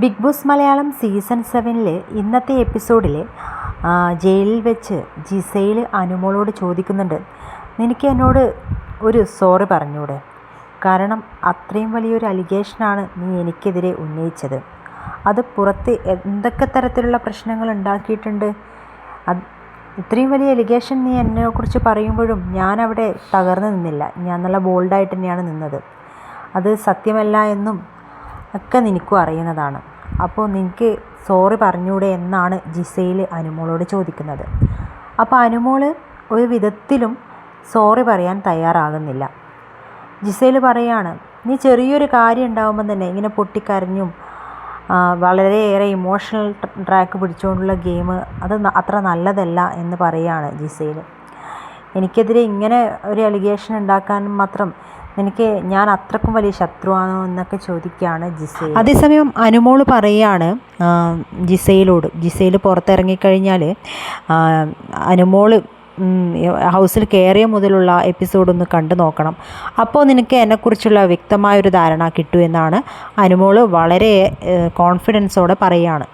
Big Boss Malayalam season സെവനിൽ ഇന്നത്തെ എപ്പിസോഡിൽ ജയിലിൽ വെച്ച് ജിസയിൽ അനുമോളോട് ചോദിക്കുന്നുണ്ട്. നിനക്ക് എന്നോട് ഒരു സോറി പറഞ്ഞൂടെ? കാരണം അത്രയും വലിയൊരു അലിഗേഷനാണ് നീ എനിക്കെതിരെ ഉന്നയിച്ചത്. അത് പുറത്ത് എന്തൊക്കെ തരത്തിലുള്ള പ്രശ്നങ്ങൾ ഉണ്ടാക്കിയിട്ടുണ്ട്? അത് ഇത്രയും വലിയ എലിഗേഷൻ നീ എന്നെക്കുറിച്ച് പറയുമ്പോഴും ഞാൻ അവിടെ തകർന്നു നിന്നില്ല. ഞാൻ നല്ല ബോൾഡായിട്ട് തന്നെയാണ് നിന്നത്. അത് സത്യമല്ല എന്നും ഒക്കെ നിനക്കും അറിയുന്നതാണ്. അപ്പോൾ നിനക്ക് സോറി പറഞ്ഞൂടെ എന്നാണ് ജിസയിൽ അനുമോളോട് ചോദിക്കുന്നത്. അപ്പോൾ അനുമോൾ ഒരു വിധത്തിലും സോറി പറയാൻ തയ്യാറാകുന്നില്ല. ജിസയിൽ പറയാണ് നീ ചെറിയൊരു കാര്യം ഉണ്ടാകുമ്പോൾ തന്നെ ഇങ്ങനെ പൊട്ടിക്കരഞ്ഞും വളരെയേറെ ഇമോഷണൽ ട്രാക്ക് പിടിച്ചുകൊണ്ടുള്ള ഗെയിം അത് അത്ര നല്ലതല്ല എന്ന് പറയുകയാണ് ജിസയിൽ എനിക്കെതിരെ ഇങ്ങനെ ഒരു അലിഗേഷൻ ഉണ്ടാക്കാൻ മാത്രം എനിക്ക് ഞാൻ അത്രക്കും വലിയ ശത്രുവാണോ എന്നൊക്കെ ചോദിക്കുകയാണ് ജിസ അതേസമയം അനുമോൾ പറയുകയാണ് ജിസയിലോട് ജിസയിൽ പുറത്തിറങ്ങിക്കഴിഞ്ഞാൽ അനുമോൾ ഹൗസിൽ കയറിയ മുതലുള്ള എപ്പിസോഡ് ഒന്ന് കണ്ടു നോക്കണം. അപ്പോൾ നിനക്ക് എന്നെക്കുറിച്ചുള്ള വ്യക്തമായൊരു ധാരണ കിട്ടുമെന്നാണ് അനുമോൾ വളരെ കോൺഫിഡൻസോടെ പറയുകയാണ്